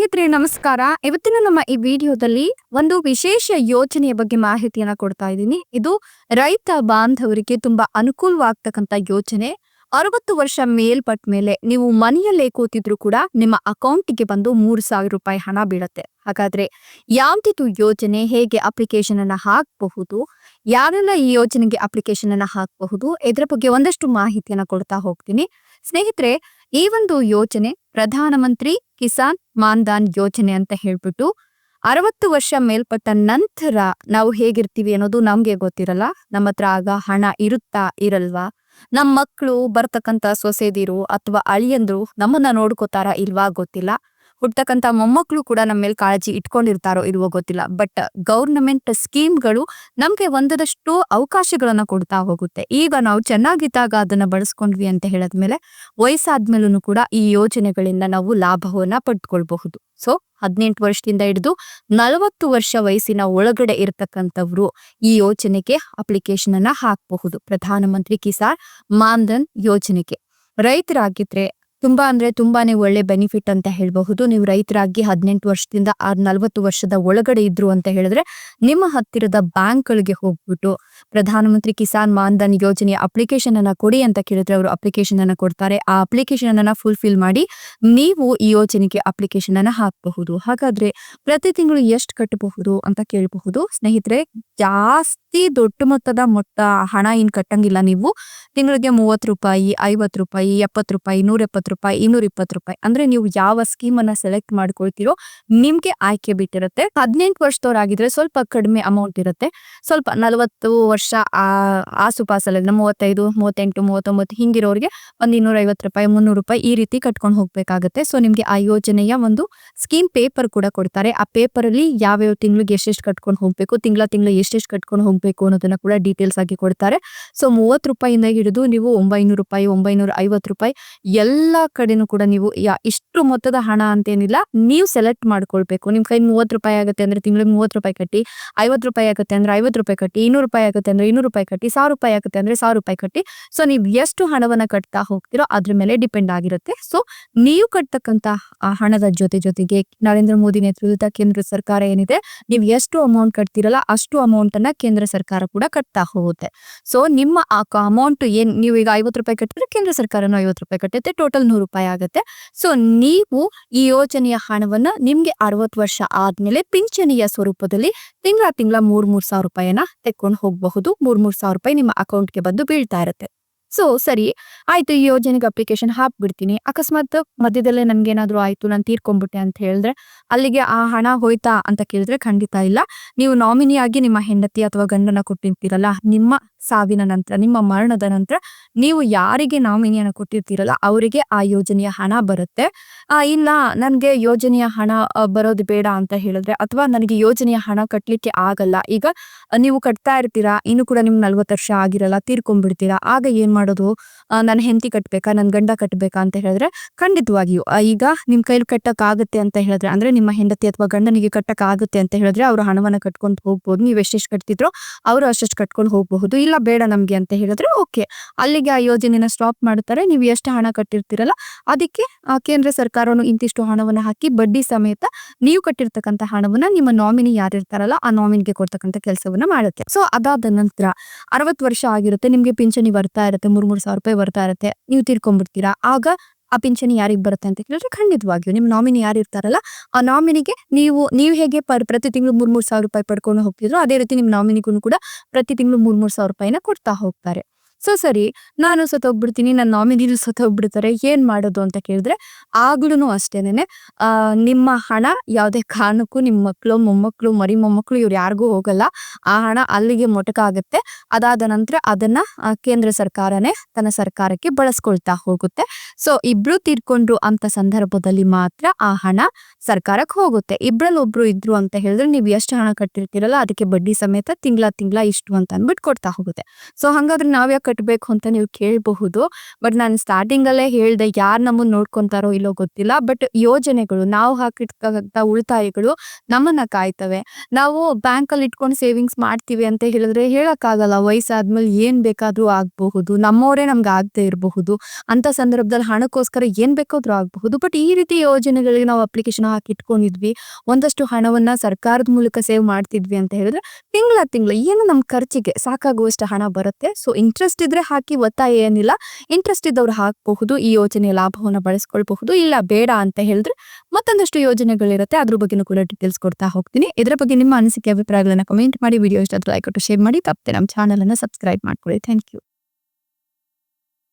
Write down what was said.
ಸ್ನೇಹಿತರೆ, ನಮಸ್ಕಾರ. ಇವತ್ತಿನ ನಮ್ಮ ಈ ವಿಡಿಯೋದಲ್ಲಿ ಒಂದು ವಿಶೇಷ ಯೋಜನೆಯ ಬಗ್ಗೆ ಮಾಹಿತಿಯನ್ನ ಕೊಡ್ತಾ ಇದ್ದೀನಿ. ಇದು ರೈತ ಬಾಂಧವರಿಗೆ ತುಂಬಾ ಅನುಕೂಲವಾಗ್ತಕ್ಕಂತ ಯೋಜನೆ. ಅರವತ್ತು ವರ್ಷ ಮೇಲ್ಪಟ್ಟ ಮೇಲೆ ನೀವು ಮನೆಯಲ್ಲೇ ಕೂತಿದ್ರು ಕೂಡ ನಿಮ್ಮ ಅಕೌಂಟಿಗೆ ಬಂದು ಮೂರು ಸಾವಿರ ರೂಪಾಯಿ ಹಣ ಬೀಳತ್ತೆ. ಹಾಗಾದ್ರೆ ಯಾವ್ದಿದು ಯೋಜನೆ, ಹೇಗೆ ಅಪ್ಲಿಕೇಶನ್ ಅನ್ನ ಹಾಕಬಹುದು, ಯಾರೆಲ್ಲ ಈ ಯೋಜನೆಗೆ ಅಪ್ಲಿಕೇಶನ್ ಅನ್ನ ಹಾಕಬಹುದು, ಇದರ ಬಗ್ಗೆ ಒಂದಷ್ಟು ಮಾಹಿತಿಯನ್ನ ಕೊಡ್ತಾ ಹೋಗ್ತೀನಿ. ಸ್ನೇಹಿತರೆ ಈ ಒಂದು ಯೋಜನೆ ಪ್ರಧಾನಮಂತ್ರಿ ಕಿಸಾನ್ ಮಾನ್ದಾನ್ ಯೋಜನೆ ಅಂತ ಹೇಳ್ಬಿಟ್ಟು ಅರವತ್ತು ವರ್ಷ ಮೇಲ್ಪಟ್ಟ ನಂತರ ನಾವು ಹೇಗಿರ್ತೀವಿ ಅನ್ನೋದು ನಮ್ಗೆ ಗೊತ್ತಿರಲ್ಲ. ನಮ್ಮ ಹತ್ರ ಆಗ ಹಣ ಇರುತ್ತಾ ಇರಲ್ವಾ? ನಮ್ಮ ಮಕ್ಕಳು ಬರ್ತಕ್ಕಂಥ ಸೊಸೆದಿರು ಅಥವಾ ಅಳಿಯಂದ್ರು ನಮ್ಮನ್ನ ನೋಡ್ಕೋತಾರ ಇಲ್ವಾ ಗೊತ್ತಿಲ್ಲ. ಹುಟ್ಟತಕ್ಕಂತ ಮೊಮ್ಮಕ್ಕಳು ಕೂಡ ನಮ್ಮ ಮೇಲೆ ಕಾಳಜಿ ಇಟ್ಕೊಂಡಿರ್ತಾರೋ ಇಲ್ವೋ ಗೊತ್ತಿಲ್ಲ. ಬಟ್ ಗೌರ್ನಮೆಂಟ್ ಸ್ಕೀಮ್ಗಳು ನಮಗೆ ಒಂದರಷ್ಟು ಅವಕಾಶಗಳನ್ನ ಕೊಡ್ತಾ ಹೋಗುತ್ತೆ. ಈಗ ನಾವು ಚೆನ್ನಾಗಿದ್ದಾಗ ಅದನ್ನ ಬಳಸ್ಕೊಂಡ್ವಿ ಅಂತ ಹೇಳಿದ್ಮೇಲೆ ವಯಸ್ಸಾದ್ಮೇಲೂ ಕೂಡ ಈ ಯೋಜನೆಗಳಿಂದ ನಾವು ಲಾಭವನ್ನ ಪಡ್ಕೊಳ್ಬಹುದು. ಸೊ, ಹದಿನೆಂಟು ವರ್ಷದಿಂದ ಹಿಡಿದು ನಲವತ್ತು ವರ್ಷ ವಯಸ್ಸಿನ ಒಳಗಡೆ ಇರತಕ್ಕಂಥವ್ರು ಈ ಯೋಜನೆಗೆ ಅಪ್ಲಿಕೇಶನ್ ಅನ್ನ ಹಾಕಬಹುದು. ಪ್ರಧಾನಮಂತ್ರಿ ಕಿಸಾನ್ ಮಾನ್ಧನ್ ಯೋಜನೆಗೆ. ರೈತರಾಗಿದ್ರೆ ತುಂಬಾ ಅಂದ್ರೆ ತುಂಬಾನೇ ಒಳ್ಳೆ ಬೆನಿಫಿಟ್ ಅಂತ ಹೇಳಬಹುದು. ನೀವು ರೈತರಾಗಿ ಹದಿನೆಂಟು ವರ್ಷದಿಂದ ಆ ನಲವತ್ತು ವರ್ಷದ ಒಳಗಡೆ ಇದ್ರು ಅಂತ ಹೇಳಿದ್ರೆ ನಿಮ್ಮ ಹತ್ತಿರದ ಬ್ಯಾಂಕ್ ಗಳಿಗೆ ಹೋಗ್ಬಿಟ್ಟು ಪ್ರಧಾನಮಂತ್ರಿ ಕಿಸಾನ್ ಮಾನ್ಧನ್ ಯೋಜನೆಯ ಅಪ್ಲಿಕೇಶನ್ ಅನ್ನ ಕೊಡಿ ಅಂತ ಕೇಳಿದ್ರೆ ಅವರು ಅಪ್ಲಿಕೇಶನ್ ಅನ್ನ ಕೊಡ್ತಾರೆ. ಆ ಅಪ್ಲಿಕೇಶನ್ ಅನ್ನ ಫುಲ್ಫಿಲ್ ಮಾಡಿ ನೀವು ಈ ಯೋಜನೆಗೆ ಅಪ್ಲಿಕೇಶನ್ ಅನ್ನ ಹಾಕಬಹುದು. ಹಾಗಾದ್ರೆ ಪ್ರತಿ ತಿಂಗಳು ಎಷ್ಟು ಕಟ್ಟಬಹುದು ಅಂತ ಕೇಳಬಹುದು. ಸ್ನೇಹಿತರೆ, ಜಾಸ್ತಿ ದೊಡ್ಡ ಮೊತ್ತದ ಮೊತ್ತ ಹಣ ಏನ್ ಕಟ್ಟಂಗಿಲ್ಲ ನೀವು. ತಿಂಗಳಿಗೆ ಮೂವತ್ತು ರೂಪಾಯಿ, ಐವತ್ತು ರೂಪಾಯಿ, ಎಪ್ಪತ್ತು ರೂಪಾಯಿ, ನೂರ ಎಪ್ಪತ್ತು ರೂಪಾಯಿ, ಇನ್ನೂರ ಇಪ್ಪತ್ತು ರೂಪಾಯಿ. ಅಂದ್ರೆ ನೀವು ಯಾವ ಸ್ಕೀಮ್ ಅನ್ನ ಸೆಲೆಕ್ಟ್ ಮಾಡ್ಕೊಳ್ತೀರೋ ನಿಮ್ಗೆ ಆಯ್ಕೆ ಬಿಟ್ಟಿರುತ್ತೆ. ಹದಿನೆಂಟು ವರ್ಷದವರಾಗಿದ್ರೆ ಸ್ವಲ್ಪ ಕಡಿಮೆ ಅಮೌಂಟ್ ಇರುತ್ತೆ. ಸ್ವಲ್ಪ ನಲವತ್ತು ವರ್ಷ ಆ ಆಸುಪಾಸಲ್ಲ ಮೂವತ್ತೈದು, ಮೂವತ್ತೆಂಟು, ಮೂವತ್ತೊಂಬತ್ತು ಹಿಂಗಿರೋರಿಗೆ ಒಂದ್ ಇನ್ನೂರ ಐವತ್ತು ರೂಪಾಯಿ, ಮುನ್ನೂರು ರೂಪಾಯಿ ಈ ರೀತಿ ಕಟ್ಕೊಂಡು ಹೋಗ್ಬೇಕಾಗುತ್ತೆ. ಸೊ ನಿಮ್ಗೆ ಆ ಯೋಜನೆಯ ಒಂದು ಸ್ಕೀಮ್ ಪೇಪರ್ ಕೂಡ ಕೊಡ್ತಾರೆ. ಆ ಪೇಪರ್ ಅಲ್ಲಿ ಯಾವ್ಯಾವ ತಿಂಗಳಿಗೆ ಎಷ್ಟೆಷ್ಟು ಕಟ್ಕೊಂಡು ಹೋಗ್ಬೇಕು, ತಿಂಗಳ ತಿಂಗಳ ಎಷ್ಟೆಷ್ಟು ಕಟ್ಕೊಂಡು ಹೋಗ್ಬೇಕು ಅನ್ನೋದನ್ನ ಕೂಡ ಡೀಟೇಲ್ಸ್ ಆಗಿ ಕೊಡ್ತಾರೆ. ಸೊ ಮೂವತ್ತು ರೂಪಾಯಿಂದ ಹಿಡಿದು ನೀವು ಒಂಬೈನೂರು ರೂಪಾಯಿ, ಒಂಬೈನೂರ ಐವತ್ತು ರೂಪಾಯಿ ಎಲ್ಲ ಕಡೆನೂ ಕೂಡ ನೀವು ಇಷ್ಟು ಮೊತ್ತದ ಹಣ ಅಂತೇನಿಲ್ಲ, ನೀವು ಸೆಲೆಕ್ಟ್ ಮಾಡ್ಕೊಳ್ಬೇಕು. ನಿಮ್ ಕೈ ಮೂವತ್ತು ರೂಪಾಯಿ ಆಗುತ್ತೆ ಅಂದ್ರೆ ತಿಂಗಳಿಗೆ ಮೂವತ್ತು ರೂಪಾಯಿ ಕಟ್ಟಿ, ಐವತ್ತು ರೂಪಾಯಿ ಆಗುತ್ತೆ ಅಂದ್ರೆ ಐವತ್ತು ರೂಪಾಯಿ ಕಟ್ಟಿ, ಇನ್ನೂರು ರೂಪಾಯಿ ಆಗುತ್ತೆ ಅಂದ್ರೆ ಇನ್ನೂರು ರೂಪಾಯಿ ಕಟ್ಟಿ, ಸಾವಿರ ರೂಪಾಯಿ ಆಗುತ್ತೆ ಅಂದ್ರೆ ಸಾವಿರ ರೂಪಾಯಿ ಕಟ್ಟಿ. ಸೊ ನೀವು ಎಷ್ಟು ಹಣವನ್ನ ಕಟ್ತಾ ಹೋಗ್ತಿರೋ ಅದ್ರ ಮೇಲೆ ಡಿಪೆಂಡ್ ಆಗಿರುತ್ತೆ. ಸೊ ನೀವು ಕಟ್ತಕ್ಕಂತ ಹಣದ ಜೊತೆ ಜೊತೆಗೆ ನರೇಂದ್ರ ಮೋದಿ ನೇತೃತ್ವದ ಕೇಂದ್ರ ಸರ್ಕಾರ ಏನಿದೆ, ನೀವು ಎಷ್ಟು ಅಮೌಂಟ್ ಕಟ್ತಿರಲ್ಲ ಅಷ್ಟು ಅಮೌಂಟ್ ಅನ್ನ ಕೇಂದ್ರ ಸರ್ಕಾರ ಕೂಡ ಕಟ್ತಾ ಹೋಗುತ್ತೆ. ಸೊ ನಿಮ್ಮ ಅಮೌಂಟ್ ಏನ್, ನೀವು ಈಗ ಐವತ್ತು ರೂಪಾಯಿ ಕಟ್ಟಿದ್ರೆ ಕೇಂದ್ರ ಸರ್ಕಾರನು ಐವತ್ತು ರೂಪಾಯಿ ಕಟ್ಟುತ್ತೆ ಟೋಟಲ್ ನೂರು ರೂಪಾಯಿ ಆಗುತ್ತೆ. ಸೊ ನೀವು ಈ ಯೋಜನೆಯ ಹಣವನ್ನ ನಿಮ್ಗೆ ಅರವತ್ತು ವರ್ಷ ಆದ್ಮೇಲೆ ಪಿಂಚಣಿಯ ಸ್ವರೂಪದಲ್ಲಿ ತಿಂಗಳ ತಿಂಗಳ ಮೂರ್ ಮೂರ್ ಸಾವಿರ ರೂಪಾಯಿನ ತೆಕ್ಕೊಂಡು ಹೋಗಬಹುದು. ಮೂರ್ ಮೂರ್ ಸಾವಿರ ರೂಪಾಯಿ ನಿಮ್ಮ ಅಕೌಂಟ್ಗೆ ಬಂದು ಬೀಳ್ತಾ ಇರುತ್ತೆ. ಸೊ ಸರಿ, ಆಯ್ತು, ಈ ಯೋಜನೆಗೆ ಅಪ್ಲಿಕೇಶನ್ ಹಾಕ್ಬಿಡ್ತೀನಿ. ಅಕಸ್ಮಾತ್ ಮಧ್ಯದಲ್ಲೇ ನನ್ಗೇನಾದ್ರೂ ಆಯ್ತು, ನಾನು ತೀರ್ಕೊಂಡ್ಬಿಟ್ಟೆ ಅಂತ ಹೇಳಿದ್ರೆ, ಅಲ್ಲಿಗೆ ಆ ಹಣ ಹೋಯ್ತಾ ಅಂತ ಕೇಳಿದ್ರೆ ಖಂಡಿತ ಇಲ್ಲ. ನೀವು ನಾಮಿನಿಯಾಗಿ ನಿಮ್ಮ ಹೆಂಡತಿ ಅಥವಾ ಗಂಡನ ಕೊಟ್ಟಿರ್ತೀರಲ್ಲ, ನಿಮ್ಮ ಸಾವಿನ ನಂತರ, ನಿಮ್ಮ ಮರಣದ ನಂತರ, ನೀವು ಯಾರಿಗೆ ನಾಮಿನಿಯನ್ನ ಕೊಟ್ಟಿರ್ತೀರಲ್ಲ, ಅವರಿಗೆ ಆ ಯೋಜನೆಯ ಹಣ ಬರುತ್ತೆ. ಆ, ಇಲ್ಲ, ನನ್ಗೆ ಯೋಜನೆಯ ಹಣ ಬರೋದು ಬೇಡ ಅಂತ ಹೇಳಿದ್ರೆ, ಅಥವಾ ನನಗೆ ಯೋಜನೆಯ ಹಣ ಕಟ್ಲಿಕ್ಕೆ ಆಗಲ್ಲ, ಈಗ ನೀವು ಕಟ್ತಾ ಇರ್ತೀರಾ, ಇನ್ನು ಕೂಡ ನಿಮ್ಗೆ ನಲ್ವತ್ತು ವರ್ಷ ಆಗಿರಲ್ಲ ತೀರ್ಕೊಂಡ್ಬಿಡ್ತೀರಾ ಆಗ ಏನ್ ಮಾಡೋದು ನನ್ನ ಹೆಂಡತಿ ಕಟ್ಬೇಕಾ ನನ್ನ ಗಂಡ ಕಟ್ಬೇಕಾ ಅಂತ ಹೇಳಿದ್ರೆ ಖಂಡಿತವಾಗಿಯೂ. ಈಗ ನಿಮ್ ಕೈಲಿ ಕಟ್ಟಕ್ ಆಗುತ್ತೆ ಅಂತ ಹೇಳಿದ್ರೆ, ಅಂದ್ರೆ ನಿಮ್ಮ ಹೆಂಡತಿ ಅಥವಾ ಗಂಡನಿಗೆ ಕಟ್ಟಕ್ ಆಗುತ್ತೆ ಅಂತ ಹೇಳಿದ್ರೆ ಅವರು ಹಣವನ್ನ ಕಟ್ಕೊಂಡು ಹೋಗ್ಬೋದು. ನೀವು ಎಷ್ಟೆಷ್ಟು ಕಟ್ತಿದ್ರೋ ಅವರು ಅಷ್ಟೆಷ್ಟು ಕಟ್ಕೊಂಡು ಹೋಗಬಹುದು. ಇಲ್ಲ, ಬೇಡ ನಮ್ಗೆ ಅಂತ ಹೇಳಿದ್ರೆ ಓಕೆ. ಅಲ್ಲಿಗೆ ಆ ಯೋಜನೆನ ಸ್ಟಾಪ್ ಮಾಡ್ತಾರೆ ನೀವು ಎಷ್ಟು ಹಣ ಕಟ್ಟಿರ್ತೀರಲ್ಲ ಅದಕ್ಕೆ ಕೇಂದ್ರ ಸರ್ಕಾರನು ಇಂತಿಷ್ಟು ಹಣವನ್ನ ಹಾಕಿ ಬಡ್ಡಿ ಸಮೇತ ನೀವು ಕಟ್ಟಿರ್ತಕ್ಕಂಥ ಹಣವನ್ನ ನಿಮ್ಮ ನಾಮಿನಿ ಯಾರಿರ್ತಾರಲ್ಲ, ಆ ನಾಮಿನಿಗೆ ಕೊಡ್ತಕ್ಕಂಥ ಕೆಲಸವನ್ನ ಮಾಡುತ್ತೆ. ಸೊ ಅದಾದ ನಂತರ ಅರವತ್ತು ವರ್ಷ ಆಗಿರುತ್ತೆ, ನಿಮ್ಗೆ ಪಿಂಚಣಿ ಬರ್ತಾ ಇರುತ್ತೆ ಮೂರ್ ಮೂರ್ ಸಾವಿರ ರೂಪಾಯಿ ಬರ್ತಾ ಇರುತ್ತೆ. ನೀವು ತೀರ್ಕೊಂಡ್ಬಿಡ್ತೀರಾ? ಆಗ ಆ ಪಿಂಚಣಿ ಯಾರಿಗೆ ಬರುತ್ತೆ ಅಂತ ಕೇಳಿದ್ರೆ ಖಂಡಿತವಾಗಿಯೂ ನಿಮ್ಮ ನಾಮಿನಿ ಯಾರು ಇರ್ತಾರಲ್ಲ, ಆ ನಾಮಿನಿಗೆ ನೀವು ನೀವು ಹೇಗೆ ಪರ್, ಪ್ರತಿ ತಿಂಗಳು ಮೂರ್ ಮೂರ್ ಸಾವಿರ ರೂಪಾಯಿ ಪಡ್ಕೊಂಡು ಹೋಗ್ತಿದ್ರು ಅದೇ ರೀತಿ ನಿಮ್ಮ ನಾಮಿನಿಗೂ ಕೂಡ ಪ್ರತಿ ತಿಂಗಳು ಮೂರ್ ಮೂರ್ ಸಾವಿರ ರೂಪಾಯಿನ ಕೊಡ್ತಾ ಹೋಗ್ತಾರೆ. ಸೊ ಸರಿ, ನಾನು ಸತ್ತೋಗ್ಬಿಡ್ತೀನಿ, ನನ್ನ ನಾಮಿನಿನೂ ಸತ್ತೋಗ್ಬಿಡ್ತಾರೆ, ಏನ್ ಮಾಡೋದು ಅಂತ ಕೇಳಿದ್ರೆ ಆಗ್ಲೂ ಅಷ್ಟೇನೆ ನಿಮ್ಮ ಹಣ ಯಾವುದೇ ಕಾರಣಕ್ಕೂ ನಿಮ್ಮ ಮಕ್ಕಳು ಮೊಮ್ಮಕ್ಕಳು ಮರಿ ಮೊಮ್ಮಕ್ಕಳು ಇವ್ರು ಯಾರಿಗೂ ಹೋಗಲ್ಲ. ಆ ಹಣ ಅಲ್ಲಿಗೆ ಮೊಟಕ ಆಗುತ್ತೆ. ಅದಾದ ನಂತರ ಅದನ್ನ ಕೇಂದ್ರ ಸರ್ಕಾರನೇ ತನ್ನ ಸರ್ಕಾರಕ್ಕೆ ಬಳಸ್ಕೊಳ್ತಾ ಹೋಗುತ್ತೆ. ಸೊ, ಇಬ್ರು ತೀರ್ಕೊಂಡ್ರು ಅಂತ ಸಂದರ್ಭದಲ್ಲಿ ಮಾತ್ರ ಆ ಹಣ ಸರ್ಕಾರಕ್ಕೆ ಹೋಗುತ್ತೆ. ಇಬ್ರಲ್ಲಿ ಒಬ್ರು ಇದ್ರು ಅಂತ ಹೇಳಿದ್ರೆ ನೀವು ಎಷ್ಟು ಹಣ ಕಟ್ಟಿರ್ತೀರಲ್ಲ, ಅದಕ್ಕೆ ಬಡ್ಡಿ ಸಮೇತ ತಿಂಗಳ ತಿಂಗಳ ಇಷ್ಟು ಅಂತ ಅಂದ್ಬಿಟ್ಟು ಕೊಡ್ತಾ ಹೋಗುತ್ತೆ. ಸೊ, ಹಂಗಾದ್ರೆ ನಾವ್ ಯಾಕೆ ಕಟ್ಟಬೇಕು ಅಂತ ನೀವು ಕೇಳಬಹುದು. ಬಟ್ ನಾನು ಸ್ಟಾರ್ಟಿಂಗ್ ಅಲ್ಲೇ ಹೇಳ್ದೆ ಯಾರು ನಮ್ಮನ್ನ ನೋಡ್ಕೊಂತಾರೋ ಇಲ್ಲೋ ಗೊತ್ತಿಲ್ಲ. ಬಟ್ ಯೋಜನೆಗಳು, ನಾವು ಹಾಕಿರ್ತಕ್ಕಂಥ ಉಳಿತಾಯಗಳು ನಮ್ಮನ್ನ ಕಾಯ್ತವೆ. ನಾವು ಬ್ಯಾಂಕ್ ಅಲ್ಲಿ ಇಟ್ಕೊಂಡು ಸೇವಿಂಗ್ಸ್ ಮಾಡ್ತೀವಿ ಅಂತ ಹೇಳಿದ್ರೆ ಹೇಳಕ್ಕಾಗಲ್ಲ. ವಯಸ್ಸಾದ್ಮೇಲೆ ಏನ್ ಬೇಕಾದ್ರೂ ಆಗಬಹುದು. ನಮ್ಮವರೇ ನಮ್ಗೆ ಆಗದೆ ಇರಬಹುದು. ಅಂತ ಸಂದರ್ಭದಲ್ಲಿ ಹಣಕ್ಕೋಸ್ಕರ ಏನ್ ಬೇಕಾದ್ರೂ ಆಗಬಹುದು. ಬಟ್ ಈ ರೀತಿ ಯೋಜನೆಗಳಿಗೆ ನಾವು ಅಪ್ಲಿಕೇಶನ್ ಹಾಕಿ ಇಟ್ಕೊಂಡಿದ್ವಿ. ಒಂದಷ್ಟು ಹಣವನ್ನ ಸರ್ಕಾರದ ಮೂಲಕ ಸೇವ್ ಮಾಡ್ತಿದ್ವಿ ಅಂತ ಹೇಳಿದ್ರೆ ತಿಂಗಳ ತಿಂಗಳ ಏನು ನಮ್ಮ ಖರ್ಚಿಗೆ ಸಾಕಾಗುವಷ್ಟು ಹಣ ಬರುತ್ತೆ. ಸೊ ಇಂಟ್ರೆಸ್ಟ್ ಇದ್ರೆ ಹಾಕಿ ಒತ್ತಾಯ ಏನಿಲ್ಲ. ಇಂಟ್ರೆಸ್ಟ್ ಇದ್ದವ್ರು ಹಾಕಬಹುದು, ಈ ಯೋಜನೆಯ ಲಾಭವನ್ನ ಬಳಸ್ಕೊಳ್ಬಹುದು, ಇಲ್ಲ ಬೇಡ ಅಂತ ಹೇಳಿದ್ರೆ ಮತ್ತೊಂದಷ್ಟು ಯೋಜನೆಗಳಿರುತ್ತೆ, ಅದ್ರ ಬಗ್ಗೆನೂ ಕೂಡ ಡೀಟೇಲ್ಸ್ ಕೊಡ್ತಾ ಹೋಗ್ತೀನಿ. ಇದರ ಬಗ್ಗೆ ನಿಮ್ಮ ಅನಿಸಿಕೆ, ಅಭಿಪ್ರಾಯಗಳನ್ನ ಕಮೆಂಟ್ ಮಾಡಿ ವಿಡಿಯೋ ಇಷ್ಟ ಲೈಕ್ ಕೊಟ್ಟು ಶೇರ್ ಮಾಡಿ. ತಪ್ಪದೆ ನಮ್ಮ ಚಾನಲ್ ಅನ್ನ ಸಬ್ಸ್ಕ್ರೈಬ್ ಮಾಡ್ಕೊಳ್ಳಿ. Thank you